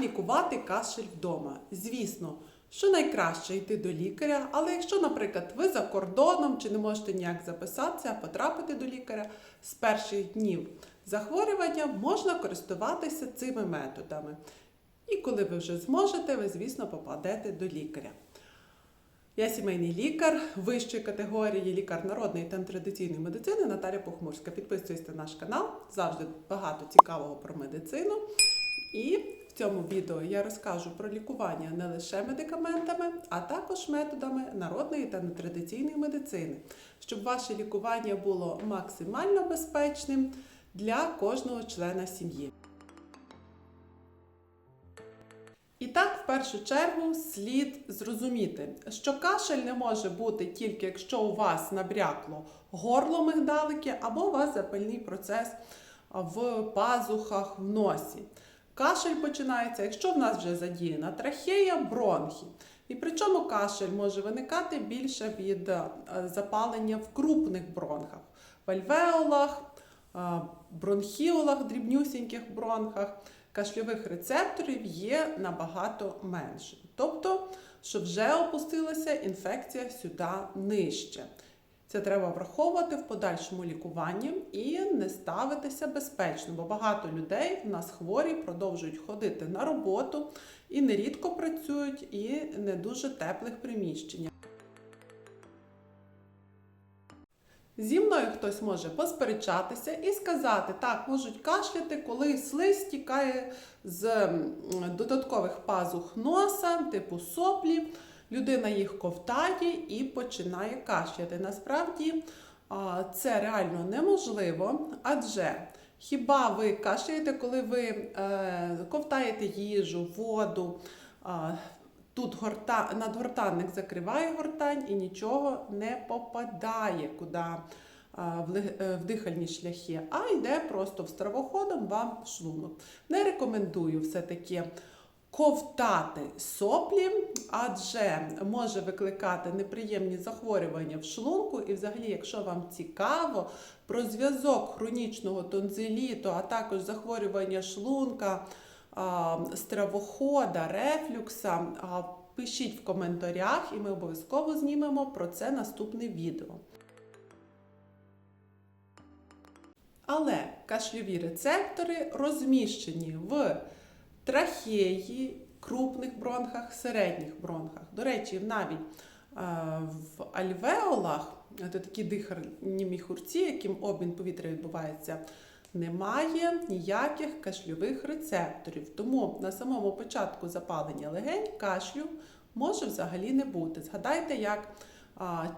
Лікувати кашель вдома? Звісно, що найкраще йти до лікаря, але якщо, наприклад, ви за кордоном чи не можете ніяк записатися, потрапити до лікаря з перших днів захворювання, можна користуватися цими методами. І коли ви вже зможете, ви, звісно, попадете до лікаря. Я сімейний лікар вищої категорії, лікар народної та традиційної медицини Наталя Похмурська. Підписуйтесь на наш канал, завжди багато цікавого про медицину. І цьому відео я розкажу про лікування не лише медикаментами, а також методами народної та нетрадиційної медицини, щоб ваше лікування було максимально безпечним для кожного члена сім'ї. І так, в першу чергу, слід зрозуміти, що кашель не може бути тільки якщо у вас набрякло горло мигдалики або у вас запальний процес в пазухах в носі. Кашель починається, якщо в нас вже задіяна трахея, бронхи. І причому кашель може виникати більше від е, запалення в крупних бронхах, в альвеолах, е, бронхіолах, дрібнюсіньких бронхах кашльових рецепторів є набагато менше. Тобто, що вже опустилася інфекція сюди нижче. Це треба враховувати в подальшому лікуванні і не ставитися безпечно, бо багато людей в нас хворі продовжують ходити на роботу і нерідко працюють і не дуже теплих приміщеннях. Зі мною хтось може посперечатися і сказати, так, можуть кашляти, коли слизь тікає з додаткових пазух носа, типу соплі, людина їх ковтає і починає кашляти. Насправді це реально неможливо, адже хіба ви кашляєте, коли ви е, ковтаєте їжу, воду, Тут горта, надгортанник закриває гортань і нічого не попадає куди в дихальні шляхи, а йде просто в стравоходом вам в шлунок. Не рекомендую все-таки ковтати соплі, адже може викликати неприємні захворювання в шлунку. І, взагалі, якщо вам цікаво про зв'язок хронічного тонзиліту, а також захворювання шлунка стравохода, рефлюкса, пишіть в коментарях, і ми обов'язково знімемо про це наступне відео. Але кашльові рецептори розміщені в трахеї, крупних бронхах, середніх бронхах. До речі, навіть в альвеолах, це такі дихальні міхурці, яким обмін повітря відбувається немає ніяких кашльових рецепторів. Тому на самому початку запалення легень кашлю може взагалі не бути. Згадайте, як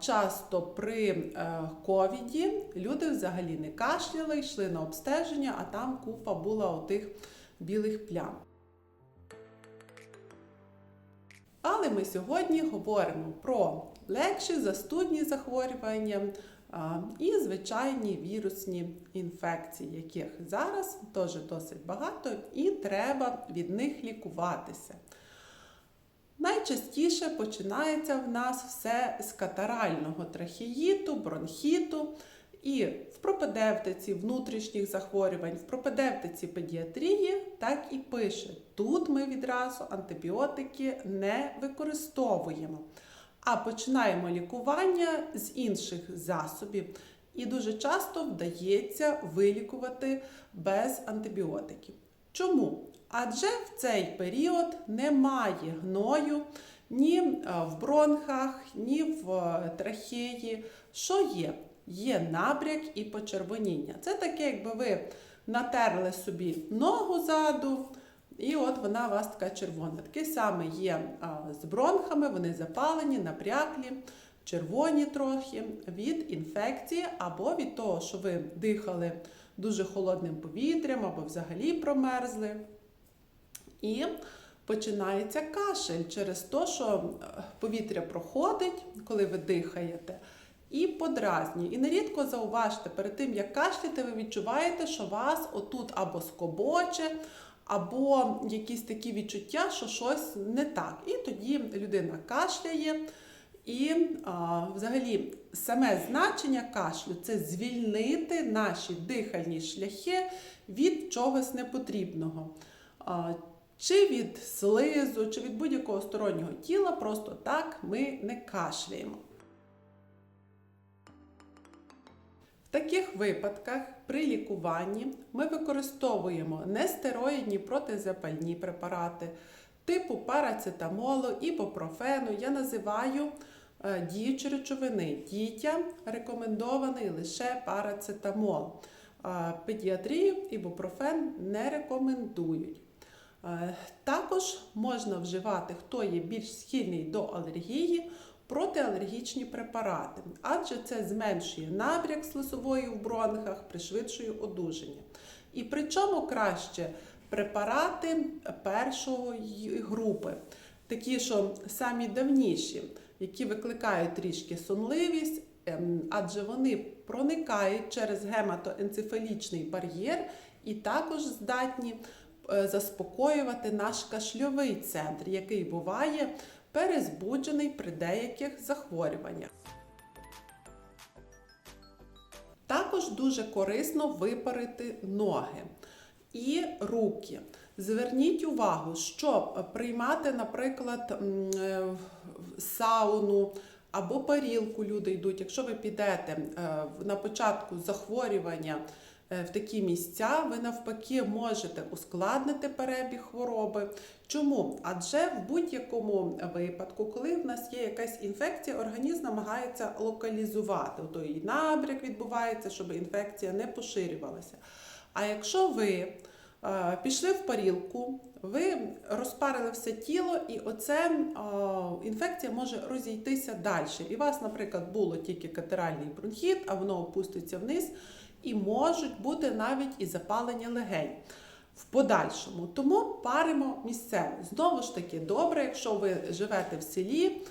часто при е, ковіді люди взагалі не кашляли, йшли на обстеження, а там купа була отих білих плям. Але ми сьогодні говоримо про легші застудні захворювання, і звичайні вірусні інфекції, яких зараз теж досить багато, і треба від них лікуватися. Найчастіше починається в нас все з катарального трахеїту, бронхіту. І в пропедевтиці внутрішніх захворювань, в пропедевтиці педіатрії так і пише: тут ми відразу антибіотики не використовуємо а починаємо лікування з інших засобів. І дуже часто вдається вилікувати без антибіотиків. Чому? Адже в цей період немає гною ні в бронхах, ні в трахеї. Що є? Є набряк і почервоніння. Це таке, якби ви натерли собі ногу ззаду, і от вона у вас така червона. Таке саме є з бронхами, вони запалені, напряклі, червоні трохи від інфекції або від того, що ви дихали дуже холодним повітрям, або взагалі промерзли. І починається кашель через те, що повітря проходить, коли ви дихаєте. І подразнює. І нерідко зауважте, перед тим, як кашляти, ви відчуваєте, що вас отут або скобоче, або якісь такі відчуття, що щось не так. І тоді людина кашляє. І а, взагалі саме значення кашлю це звільнити наші дихальні шляхи від чогось непотрібного. А, чи від слизу, чи від будь-якого стороннього тіла, просто так ми не кашляємо. Таких випадках при лікуванні ми використовуємо нестероїдні протизапальні препарати типу парацетамолу, ібупрофену. Я називаю е, діючі речовини. Дітям рекомендований лише парацетамол. Педіатрію ібупрофен не рекомендують. Е, Також можна вживати, хто є більш схильний до алергії, протиалергічні препарати, адже це зменшує набряк слизової в бронхах, пришвидшує одужання. І причому краще препарати першої групи, такі, що самі давніші, які викликають трішки сонливість, ем, адже вони проникають через гематоенцефалічний бар'єр і також здатні е, заспокоювати наш кашльовий центр, який буває перезбуджений при деяких захворюваннях. Також дуже корисно випарити ноги і руки. Зверніть увагу, що приймати, наприклад, е, сауну або парілку люди йдуть. Якщо ви підете е, на початку захворювання в такі місця, ви навпаки можете ускладнити перебіг хвороби. Чому? Адже в будь-якому випадку, коли в нас є якась інфекція, організм намагається локалізувати. Ото і набряк відбувається, щоб інфекція не поширювалася. А якщо ви е, пішли в парілку, ви розпарили все тіло, і оце е, інфекція може розійтися далі. І у вас, наприклад, було тільки катеральний бронхіт, а воно опуститься вниз, і можуть бути навіть і запалення легень. В подальшому. Тому паримо місцево. Знову ж таки, добре, якщо ви живете в селі,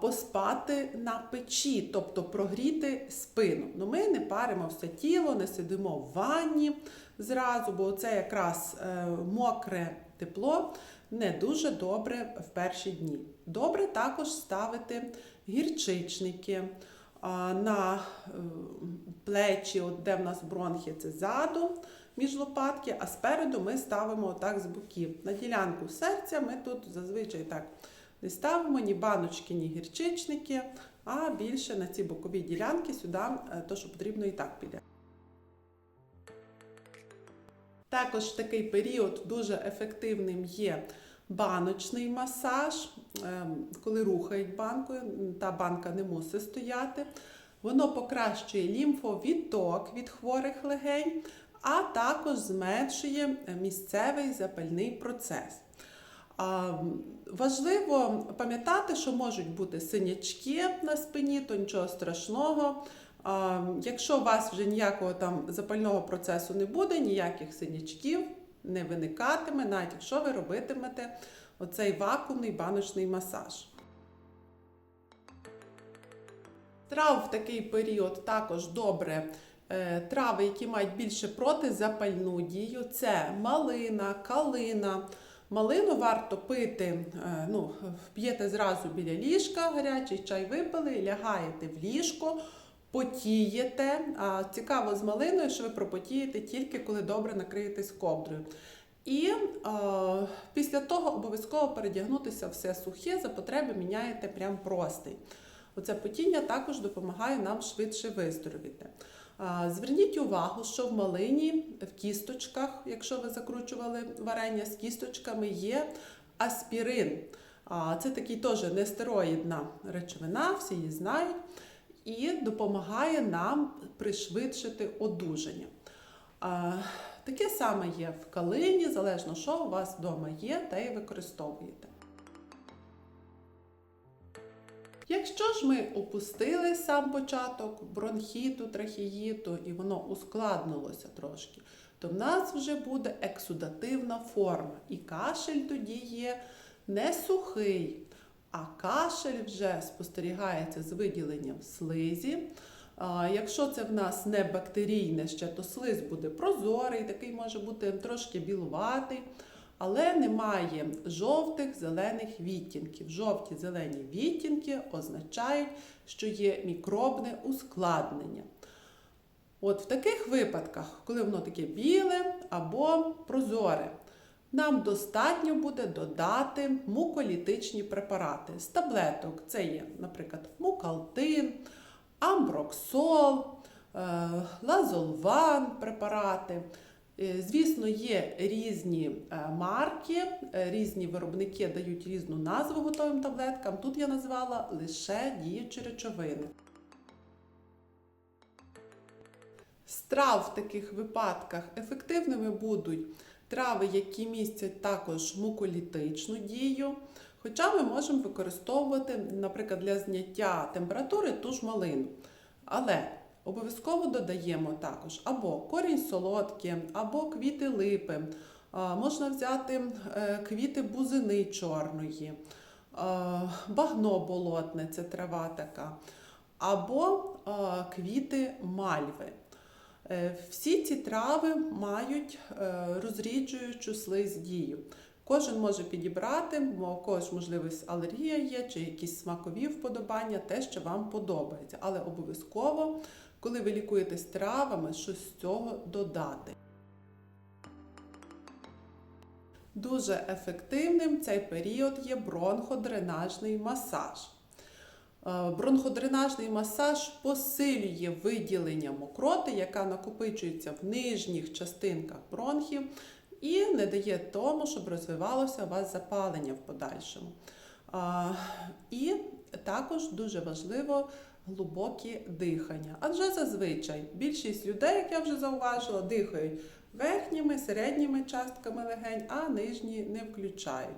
поспати на печі, тобто прогріти спину. Ну ми не паримо все тіло, не сидимо в ванні зразу, бо це якраз е, мокре тепло не дуже добре в перші дні. Добре також ставити гірчичники на е, плечі, от де в нас бронхи, це ззаду між лопатки, а спереду ми ставимо отак з боків. На ділянку серця ми тут зазвичай так не ставимо ні баночки, ні гірчичники, а більше на ці бокові ділянки сюди, е, то, що потрібно, і так піде. Також такий період дуже ефективним є баночний масаж, Ем, коли рухають банкою, та банка не мусить стояти. Воно покращує лімфовідток від хворих легень, а також зменшує місцевий запальний процес. Важливо пам'ятати, що можуть бути синячки на спині, то нічого страшного. Якщо у вас вже ніякого там запального процесу не буде, ніяких синячків не виникатиме, навіть якщо ви робитимете оцей вакуумний баночний масаж. Трав в такий період також добре. е, Трави, які мають більше протизапальну дію, це малина, калина. Малину варто пити, е, ну, п'єте зразу біля ліжка, гарячий чай випили, лягаєте в ліжко, потієте. А цікаво з малиною, що ви пропотієте тільки коли добре накриєтесь ковдрою. І е, після того обов'язково передягнутися все сухе, за потреби міняєте прям простий. Оце потіння також допомагає нам швидше виздоровіти. А, Зверніть увагу, що в малині, в кісточках, якщо ви закручували варення з кісточками, є аспірин. А, Це такий теж нестероїдна речовина, всі її знають, і допомагає нам пришвидшити одужання. Таке саме є в калині, залежно, що у вас вдома є, та й використовуєте. Якщо ж ми опустили сам початок бронхіту, трахеїту, і воно ускладнилося трошки, то в нас вже буде ексудативна форма. І кашель тоді є не сухий, а кашель вже спостерігається з виділенням слизі. Якщо це в нас не бактерійне ще, то слиз буде прозорий, такий може бути трошки білуватий, але немає жовтих зелених відтінків. Жовті зелені відтінки означають, що є мікробне ускладнення. От в таких випадках, коли воно таке біле або прозоре, нам достатньо буде додати муколітичні препарати. З таблеток це є, наприклад, мукалтин, амброксол, е, лазолван препарати. Е, Звісно, є різні е, марки, різні виробники дають різну назву готовим таблеткам. Тут я назвала лише діючі речовини. З трав в таких випадках ефективними будуть трави, які містять також муколітичну дію. Хоча ми можемо використовувати, наприклад, для зняття температури ту ж малину. Але обов'язково додаємо також або корінь солодкі, або квіти липи. Можна взяти е, квіти бузини чорної, багно болотне це трава така, або квіти мальви. Е, Всі ці трави мають е, розріджуючу слизь дію. Кожен може підібрати, бо у когось, можливо, алергія є, чи якісь смакові вподобання, те, що вам подобається. Але обов'язково, коли ви лікуєтесь травами, щось з цього додати. Дуже ефективним цей період є бронходренажний масаж. Е, Бронходренажний масаж посилює виділення мокроти, яка накопичується в нижніх частинках бронхів, і не дає тому, щоб розвивалося у вас запалення в подальшому. І також дуже важливо глибоке дихання. Адже зазвичай більшість людей, як я вже зауважила, дихають верхніми, середніми частками легень, а нижні не включають.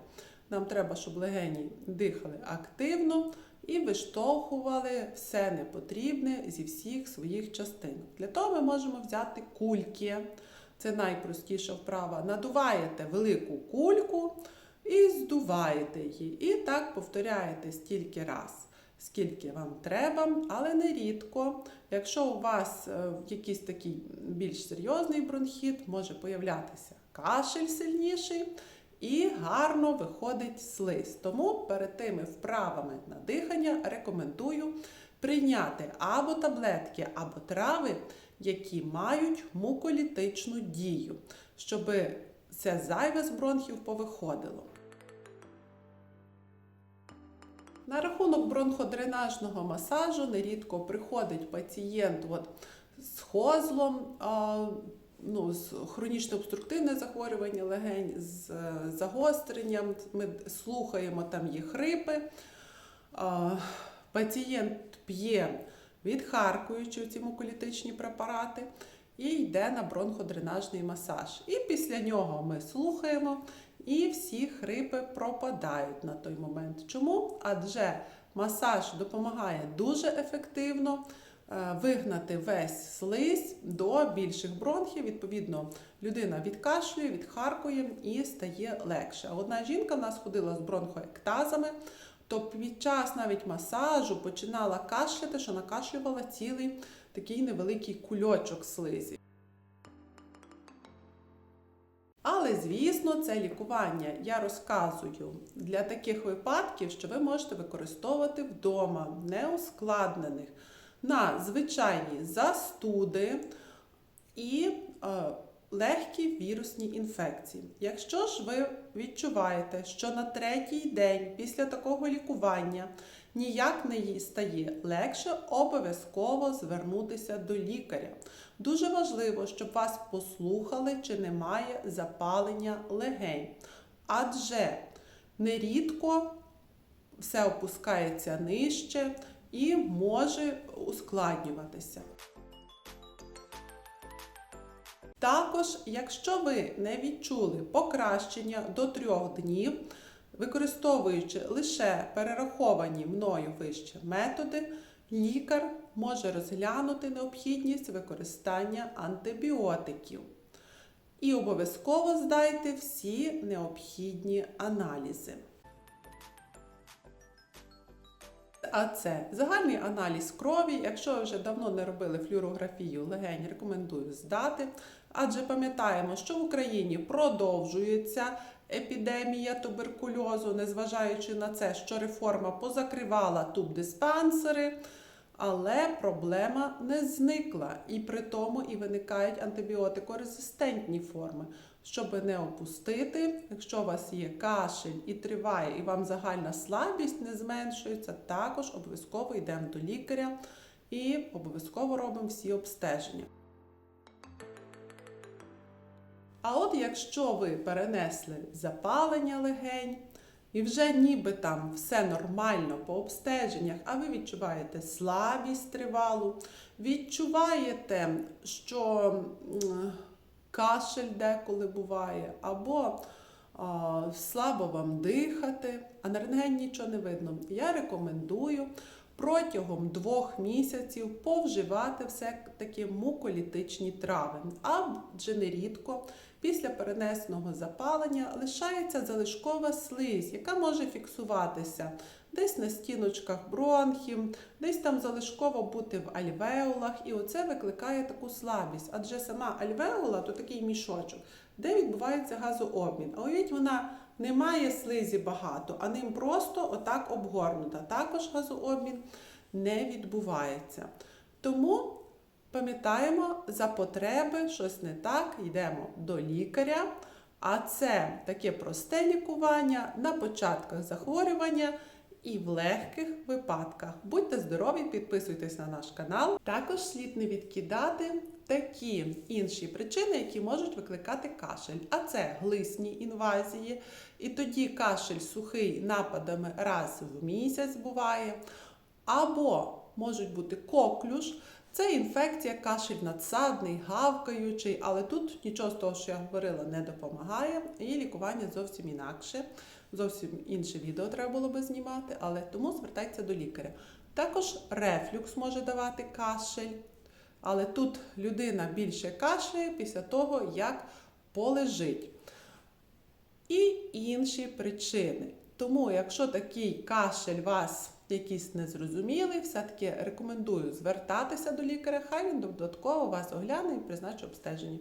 Нам треба, щоб легені дихали активно і виштовхували все непотрібне зі всіх своїх частин. Для того ми можемо взяти кульки. Це найпростіша вправа. Надуваєте велику кульку і здуваєте її. І так повторяєте стільки раз, скільки вам треба, але не рідко. Якщо у вас е, якийсь такий більш серйозний бронхіт, може появлятися кашель сильніший. І гарно виходить слизь. Тому перед тими вправами на дихання рекомендую прийняти або таблетки, або трави, які мають муколітичну дію, щоб це зайве з бронхів повиходило. На рахунок бронходренажного масажу нерідко приходить пацієнт от, з хозлом, ну, з хронічне обструктивне захворювання легень, з е, загостренням. Ми слухаємо, там є хрипи. Пацієнт п'є відхаркуючи ці муколітичні препарати і йде на бронходренажний масаж. І після нього ми слухаємо, і всі хрипи пропадають на той момент. Чому? Адже масаж допомагає дуже ефективно вигнати весь слизь до більших бронхів. Відповідно, людина відкашлює, відхаркує і стає легше. Одна жінка в нас ходила з бронхоектазами, то під час навіть масажу починала кашляти, що накашлювала цілий такий невеликий кульочок слизі. Але, звісно, це лікування я розказую для таких випадків, що ви можете використовувати вдома, неускладнених, на звичайні застуди і е, легкі вірусні інфекції. Якщо ж ви відчуваєте, що на третій день після такого лікування ніяк не стає легше, обов'язково звернутися до лікаря. Дуже важливо, щоб вас послухали, чи немає запалення легень. Адже нерідко все опускається нижче і може ускладнюватися. Також, якщо ви не відчули покращення до трьох днів, використовуючи лише перераховані мною вище методи, лікар може розглянути необхідність використання антибіотиків. І обов'язково здайте всі необхідні аналізи. А це загальний аналіз крові. Якщо ви вже давно не робили флюорографію легень, рекомендую здати. Адже пам'ятаємо, що в Україні продовжується епідемія туберкульозу, незважаючи на це, що реформа позакривала тубдиспансери, але проблема не зникла. І при тому і виникають антибіотикорезистентні форми. Щоб не опустити. Якщо у вас є кашель і триває, і вам загальна слабість не зменшується, також обов'язково йдемо до лікаря і обов'язково робимо всі обстеження. А от якщо ви перенесли запалення легень, і вже ніби там все нормально по обстеженнях, а ви відчуваєте слабість тривалу, відчуваєте, що кашель деколи буває, або а, слабо вам дихати, а на рентген нічого не видно. Я рекомендую протягом двох місяців повживати все-таки муколітичні трави, адже нерідко після перенесеного запалення лишається залишкова слизь, яка може фіксуватися десь на стіночках бронхів, десь там залишково бути в альвеолах, і оце викликає таку слабість. Адже сама альвеола то такий мішочок, де відбувається газообмін. А уявіть, вона не має слизі багато, а ним просто отак обгорнута. Також газообмін не відбувається. Тому пам'ятаємо, за потреби щось не так, йдемо до лікаря. А це таке просте лікування на початках захворювання і в легких випадках. Будьте здорові, підписуйтесь на наш канал. Також слід не відкидати такі інші причини, які можуть викликати кашель. А це глисні інвазії. І тоді кашель сухий нападами раз в місяць буває. Або можуть бути коклюш. Це інфекція, кашель надсадний, гавкаючий, але тут нічого з того, що я говорила, не допомагає. І лікування зовсім інакше. Зовсім інше відео треба було би знімати, але тому звертайтеся до лікаря. Також рефлюкс може давати кашель, але тут людина більше кашляє після того, як полежить. І інші причини. Тому, якщо такий кашель вас якийсь незрозумілий, все-таки рекомендую звертатися до лікаря, хай він додатково вас огляне і призначить обстеження.